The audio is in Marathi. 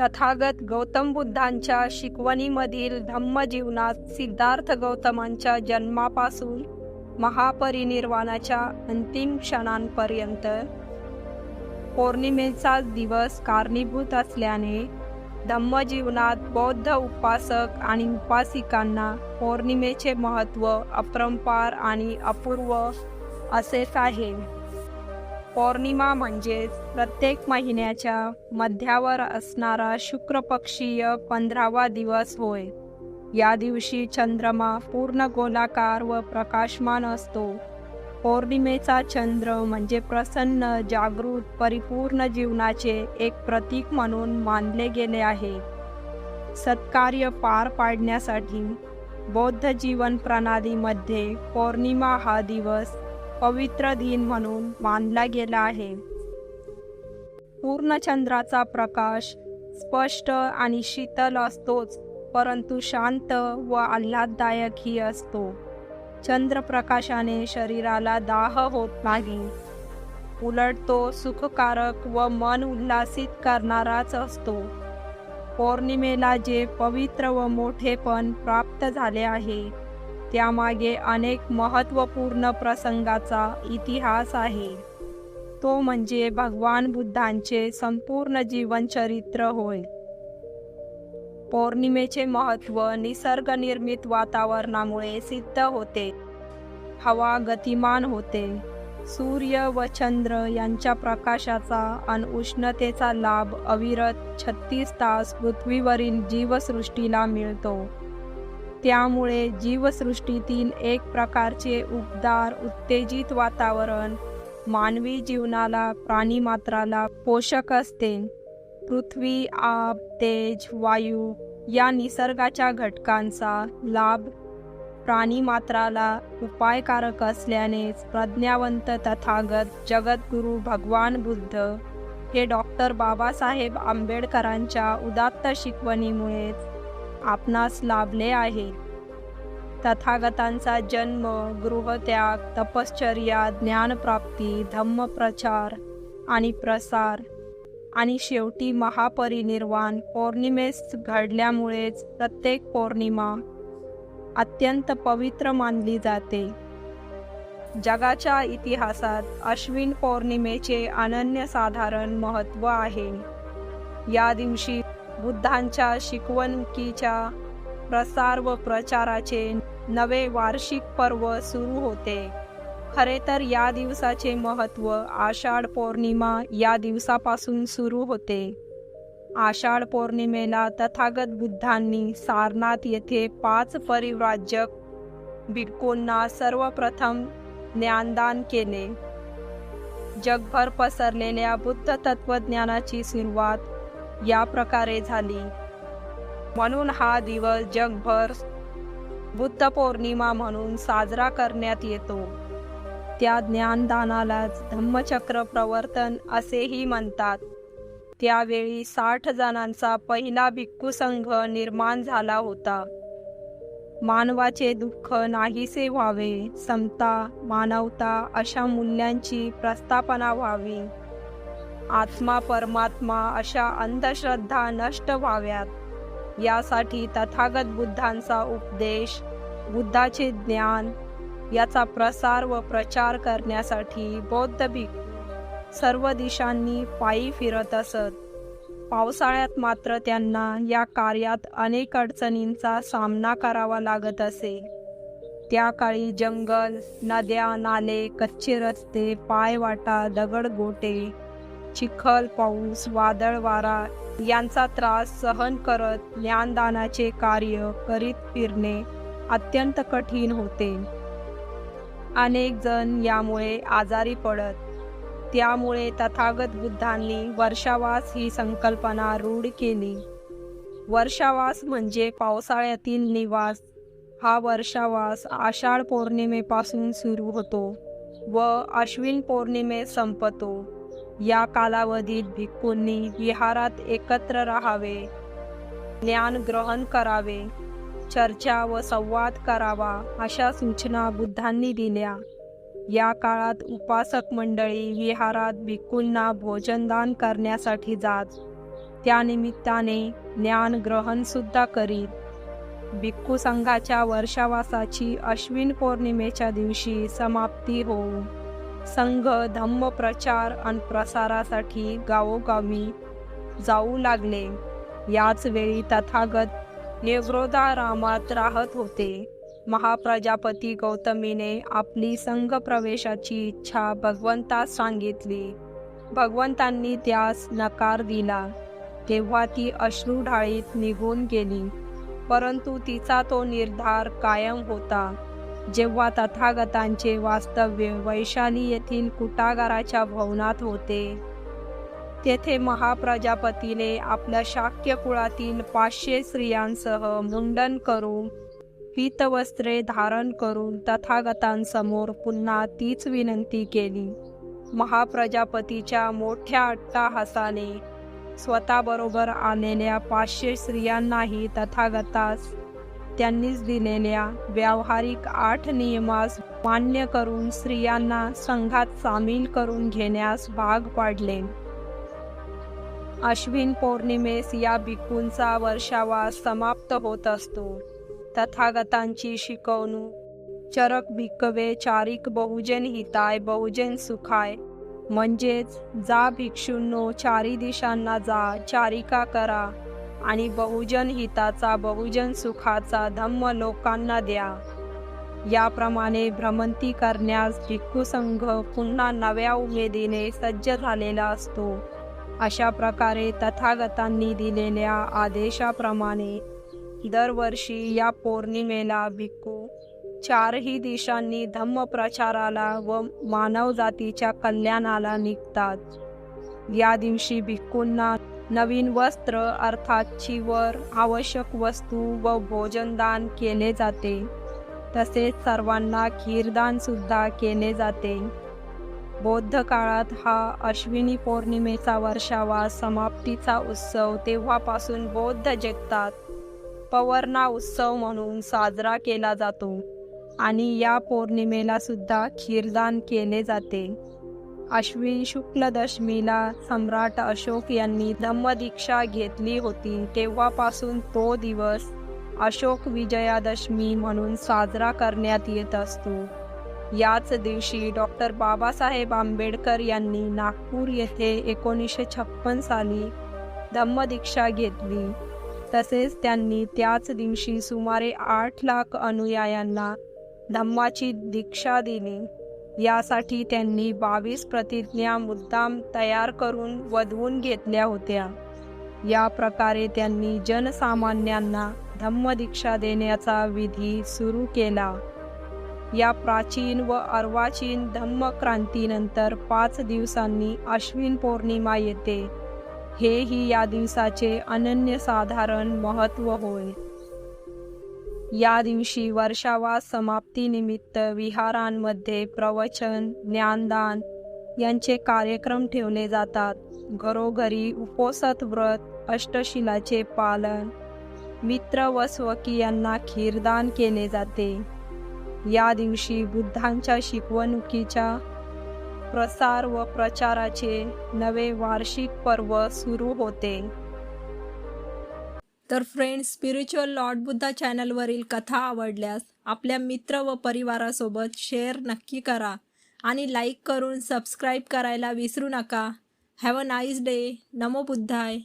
तथागत गौतम बुद्धांच्या शिकवणीमधील धम्मजीवनात सिद्धार्थ गौतमांच्या जन्मापासून महापरिनिर्वाणाच्या अंतिम क्षणांपर्यंत पौर्णिमेचा दिवस कारणीभूत असल्याने धम्मजीवनात बौद्ध उपासक आणि उपासिकांना पौर्णिमेचे महत्त्व अपरंपार आणि अपूर्व असेच आहे. पौर्णिमा म्हणजेच प्रत्येक महिन्याच्या मध्यावर असणारा शुक्रपक्षीय पंधरावा दिवस होय. या दिवशी चंद्रमा पूर्ण गोलाकार व प्रकाशमान असतो. पौर्णिमेचा चंद्र म्हणजे प्रसन्न जागृत परिपूर्ण जीवनाचे एक प्रतीक म्हणून मानले गेले आहे. सत्कार्य पार पाडण्यासाठी बौद्ध जीवन प्रणालीमध्ये पौर्णिमा हा दिवस पवित्र दिन म्हणून मानला गेला आहे. पूर्णचंद्राचा प्रकाश स्पष्ट आणि शीतल असतोच परंतु शांत व आल्हाददायकही असतो. चंद्रप्रकाशाने शरीराला दाह होत नाही. उलट तो सुखकारक व मन उल्हासित करणाराच असतो. पौर्णिमेला जे पवित्र व मोठेपण प्राप्त झाले आहे त्यामागे अनेक महत्त्वपूर्ण प्रसंगाचा इतिहास आहे. तो म्हणजे भगवान बुद्धांचे संपूर्ण जीवनचरित्र होय. पौर्णिमेचे महत्त्व निसर्गनिर्मित वातावरणामुळे सिद्ध होते. हवा गतिमान होते. सूर्य व चंद्र यांच्या प्रकाशाचा आणि उष्णतेचा लाभ अविरत छत्तीस तास पृथ्वीवरील जीवसृष्टीला मिळतो. त्यामुळे जीवसृष्टीतील एक प्रकारचे उबदार उत्तेजित वातावरण मानवी जीवनाला प्राणीमात्राला पोषक असते. पृथ्वी आब तेज वायू या निसर्गाच्या घटकांचा लाभ प्राणीमात्राला उपायकारक असल्यानेच प्रज्ञावंत तथागत जगद्गुरू भगवान बुद्ध हे डॉक्टर बाबासाहेब आंबेडकरांच्या उदात्त शिकवणीमुळेच आपणास लाभले आहे. तथागतांचा जन्म गृहत्याग तपश्चर्या ज्ञानप्राप्ती धम्मप्रचार आणि प्रसार आणि शेवटी महापरिनिर्वाण पौर्णिमेस घडल्यामुळेच प्रत्येक पौर्णिमा अत्यंत पवित्र मानली जाते. जगाच्या इतिहासात अश्विन पौर्णिमेचे अनन्यसाधारण महत्त्व आहे. या दिवशी बुद्धांच्या शिकवणुकीच्या प्रसार व प्रचाराचे नवे वार्षिक पर्व सुरू होते. खरे तर या दिवसाचे महत्त्व आषाढ पौर्णिमा या दिवसापासून सुरू होते. आषाढ पौर्णिमेला तथागत बुद्धांनी सारनाथ येथे पाच परिव्राजक भिक्खूंना सर्वप्रथम ज्ञानदान केले. जगभर पसरलेल्या बुद्ध तत्वज्ञानाची सुरुवात या प्रकारे झाली. म्हणून हा दिवस जगभर बुद्ध पौर्णिमा म्हणून साजरा करण्यात येतो. त्या ज्ञानदानालाच धम्मचक्र प्रवर्तन असेही म्हणतात. त्यावेळी साठ जणांचा पहिला भिक्खू संघ निर्माण झाला होता. मानवाचे दुःख नाहीसे व्हावे समता मानवता अशा मूल्यांची प्रस्थापना व्हावी. आत्मा परमात्मा अशा अंधश्रद्धा नष्ट व्हाव्यात. यासाठी तथागत बुद्धांचा उपदेश बुद्धाचे ज्ञान याचा प्रसार व प्रचार करण्यासाठी बौद्ध भिक. सर्व दिशांनी पायी फिरत असत. पावसाळ्यात मात्र त्यांना या कार्यात अनेक अडचणींचा सामना करावा लागत असे. त्या काळी जंगल नद्या नाले कच्चे रस्ते पायवाटा दगड गोटे चिखल पाऊस वादळ वारा यांचा त्रास सहन करत ज्ञानदानाचे कार्य करीत फिरणे अत्यंत कठीण होते. अनेक जण यामुळे आजारी पडत. त्यामुळे तथागत बुद्धांनी वर्षावास ही संकल्पना रूढ केली. वर्षावास म्हणजे पावसाळ्यातील निवास. हा वर्षावास आषाढ पौर्णिमेपासून सुरू होतो व अश्विन पौर्णिमे संपतो. या कालावधीत भिक्खूंनी विहारात एकत्र राहावे ज्ञान ग्रहण करावे चर्चा व संवाद करावा अशा सूचना बुद्धांनी दिल्या. या काळात उपासक मंडळी विहारात भिक्खूंना भोजनदान करण्यासाठी जात. त्यानिमित्ताने ज्ञान ग्रहण सुद्धा करीत. भिक्खू संघाच्या वर्षावासाची अश्विन पौर्णिमेच्या दिवशी समाप्ती होऊ संघ धम्म प्रचार आणि प्रसारासाठी गावोगावी जाऊ लागले. याच वेळी तथागत निवृदारामात राहत होते. महाप्रजापती गौतमीने आपली संघ प्रवेशाची इच्छा भगवंतास सांगितली. भगवंतांनी त्यास नकार दिला. तेव्हा ती अश्रू ढाळीत निघून गेली. परंतु तिचा तो निर्धार कायम होता. जेव्हा तथागतांचे वास्तव्य वैशाली येथील कुटागाराच्या भवनात होते तेथे महाप्रजापतीने आपल्या शाक्य कुळातील पाचशे स्त्रियांसह मुंडन करून पीतवस्त्रे धारण करून तथागतांसमोर पुन्हा तीच विनंती केली. महाप्रजापतीच्या मोठ्या अट्टाहासाने स्वतःबरोबर आलेल्या पाचशे स्त्रियांनाही तथागतास त्यांनीच दिलेल्या व्यावहारिक आठ नियमास मान्य करून स्त्रियांना संघात सामील करून घेण्यास भाग पाडले. अश्विन पौर्णिमेस या भिक्खूंचा वर्षावा समाप्त होत असतो. तथागतांची शिकवणूक चरक भिक्कवे चारिक बहुजन हिताय बहुजन सुखाय. म्हणजेच जा भिक्षूंनो चारी दिशांना जा चारिका करा. आणि बहुजन हिताचा बहुजन सुखाचा धम्म लोकांना द्या. याप्रमाणे भ्रमंती करण्यास भिक्खू संघ पुन्हा नव्या उमेदीने सज्ज झालेला असतो. अशा प्रकारे तथागतांनी दिलेल्या आदेशाप्रमाणे दरवर्षी या पौर्णिमेला भिक्खू चारही दिशांनी धम्मप्रचाराला व मानवजातीच्या कल्याणाला निघतात. या दिवशी भिक्खूंना नवीन वस्त्र अर्थात चिवर आवश्यक वस्तू व भोजनदान केले जाते. तसेच सर्वांना खीरदान सुद्धा केले जाते. बौद्ध काळात हा अश्विनी पौर्णिमेचा वर्षावा समाप्तीचा उत्सव तेव्हापासून बौद्ध जगतात. पवर्णा उत्सव म्हणून साजरा केला जातो आणि या पौर्णिमेला सुद्धा खीरदान केले जाते. अश्विन शुक्ल दशमीला सम्राट अशोक यांनी धम्मदीक्षा घेतली होती. तेव्हापासून तो दिवस अशोक विजयादशमी म्हणून साजरा करण्यात येत असतो. याच दिवशी डॉक्टर बाबासाहेब आंबेडकर यांनी नागपूर येथे एकोणीसशे छप्पन साली धम्मदीक्षा घेतली. तसेच त्यांनी त्याच दिवशी सुमारे आठ लाख अनुयायांना धम्माची दीक्षा दिली. यासाठी त्यांनी बावीस प्रतिज्ञा मुद्दाम तयार करून वधवून घेतल्या होत्या. या प्रकारे त्यांनी जनसामान्यांना धम्मदीक्षा देण्याचा विधी सुरू केला. या प्राचीन व अर्वाचीन धम्मक्रांतीनंतर पाच दिवसांनी अश्विन पौर्णिमा येते. हेही या दिवसाचे अनन्यसाधारण महत्त्व होय. या दिवशी वर्षावा समाप्तीनिमित्त विहारांमध्ये प्रवचन ज्ञानदान यांचे कार्यक्रम ठेवले जातात. घरोघरी उपोसत व्रत अष्टशिलाचे पालन मित्र व स्वकीयांना खीरदान केले जाते. या दिवशी बुद्धांच्या शिकवणुकीच्या प्रसार व प्रचाराचे नवे वार्षिक पर्व सुरू होते. तर फ्रेंड्स स्पिरिच्युअल लॉर्ड बुद्धा चॅनलवरील कथा आवडल्यास आपल्या मित्र व परिवारासोबत शेअर नक्की करा आणि लाईक करून सबस्क्राईब करायला विसरू नका. हॅव अ नाईस डे नमो बुद्धाय.